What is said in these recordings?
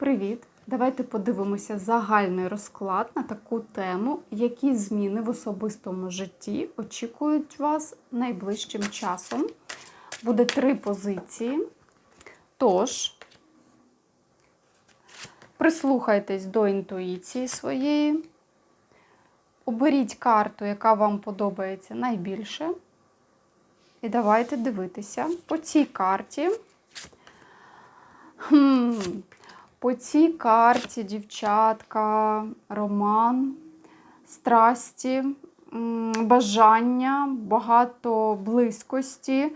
Привіт! Давайте подивимося загальний розклад на таку тему, які зміни в особистому житті очікують вас найближчим часом. Буде три позиції. Тож, прислухайтесь до інтуїції своєї, оберіть карту, яка вам подобається найбільше. І давайте дивитися по цій карті. Хм, по цій карті, дівчатка, роман, страсті, бажання, багато близькості.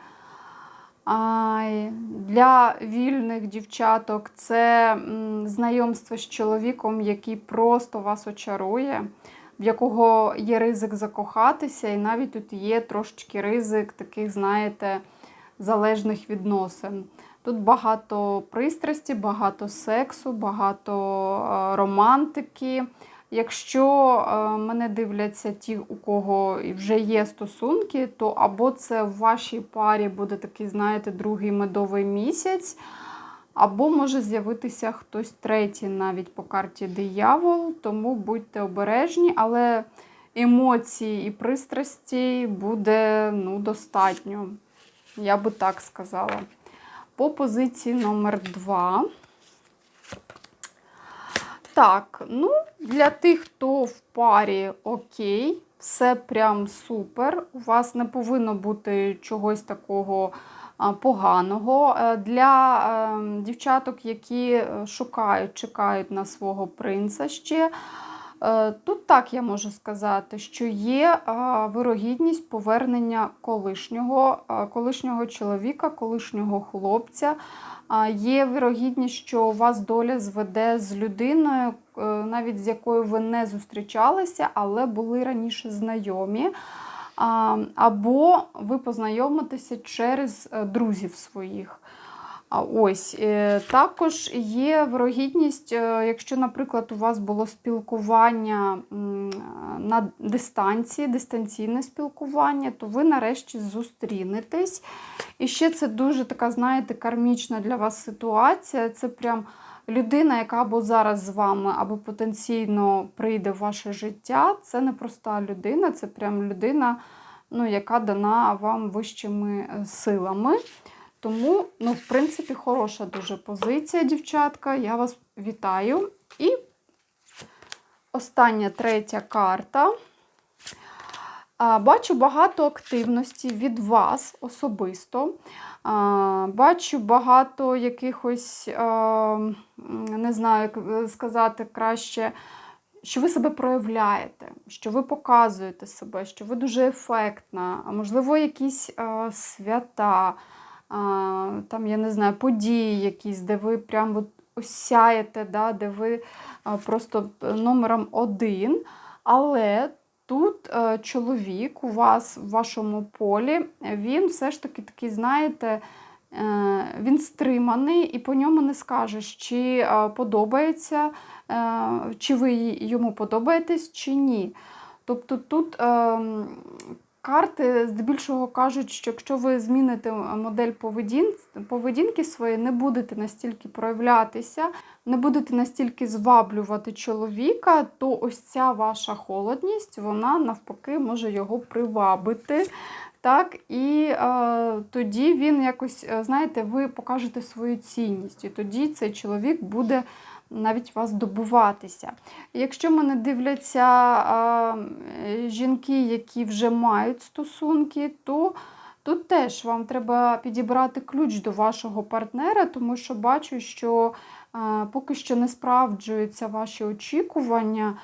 Для вільних дівчаток це знайомство з чоловіком, який просто вас очарує, в якого є ризик закохатися, і навіть тут є трошечки ризик таких, знаєте, залежних відносин. Тут багато пристрасті, багато сексу, багато е, романтики. Якщо е, мене дивляться ті, у кого вже є стосунки, то або це в вашій парі буде такий, знаєте, другий медовий місяць, або може з'явитися хтось третій навіть по карті диявол, тому будьте обережні, але емоцій і пристрасті буде ну, достатньо. Я би так сказала. По позиції номер 2. Так, ну, для тих, хто в парі окей, все прям супер. У вас не повинно бути чогось такого поганого. Е, Для е, дівчаток, які е, шукають, чекають на свого принца ще. Е, Тут так я можу сказати, що є вирогідність повернення колишнього, колишнього чоловіка, колишнього хлопця. Є вирогідність, що вас доля зведе з людиною, е, навіть з якою ви не зустрічалися, але були раніше знайомі. Або ви познайомитеся через е, друзів своїх. Ось е, також є вирогідність, е, якщо, наприклад, у вас було спілкування на дистанції, дистанційне спілкування, то ви нарешті зустрінетесь. І ще це дуже така, знаєте, кармічна для вас ситуація. Це прям людина, яка або зараз з вами, або потенційно прийде в ваше життя. Це не проста людина, це прям людина, ну, яка дана вам вищими е, силами. Тому, ну, в принципі, хороша дуже позиція, дівчатка. Я вас вітаю. І остання третя карта. Бачу багато активності від вас особисто. Бачу багато якихось, не знаю, як сказати краще, що ви себе проявляєте, що ви показуєте себе, що ви дуже ефектна, а можливо, якісь свята там, я не знаю, події якісь, де ви прям от осяєте, да, де ви просто номером один. Але тут е, чоловік у вас в вашому полі, він все ж таки такий, знаєте, е, він стриманий, і по ньому не скажеш, чи е, подобається, чи ви йому подобаєтесь, чи ні. Тобто тут ем, Карти здебільшого кажуть, що якщо ви зміните модель поведінки своєї, не будете настільки проявлятися, не будете настільки зваблювати чоловіка, то ось ця ваша холодність, вона навпаки може його привабити. Так, І е, тоді він якось, знаєте, ви покажете свою цінність. І тоді цей чоловік буде навіть вас добуватися. Якщо мене дивляться а, жінки, які вже мають стосунки, то тут теж вам треба підібрати ключ до вашого партнера, тому що бачу, що а, поки що не справджуються ваші очікування.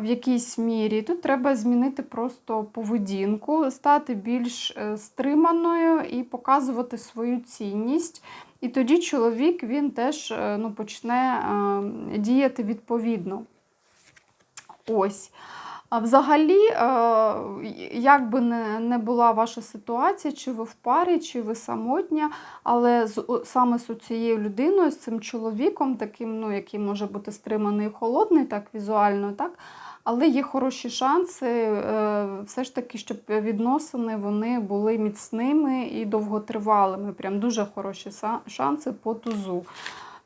В якійсь мірі тут треба змінити просто поведінку, стати більш е, стриманою і показувати свою цінність. І тоді чоловік він теж е, ну, почне е, діяти відповідно. Ось. Взагалі, як би не була ваша ситуація, чи ви в парі, чи ви самотня, але саме з цією людиною, з цим чоловіком, таким, ну, який може бути стриманий і холодний, так візуально, так, але є хороші шанси, е, все ж таки, щоб відносини вони були міцними і довготривалими. Прям дуже хороші шанси по тузу.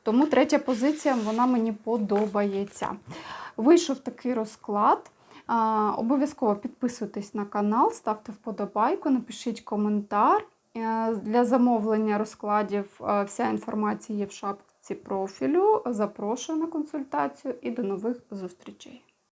Тому третя позиція вона мені подобається. Вийшов такий розклад. Обов'язково підписуйтесь на канал, ставте вподобайку, напишіть коментар. Е, Для замовлення розкладів е, вся інформація є в шапці профілю. Запрошую на консультацію і до нових зустрічей.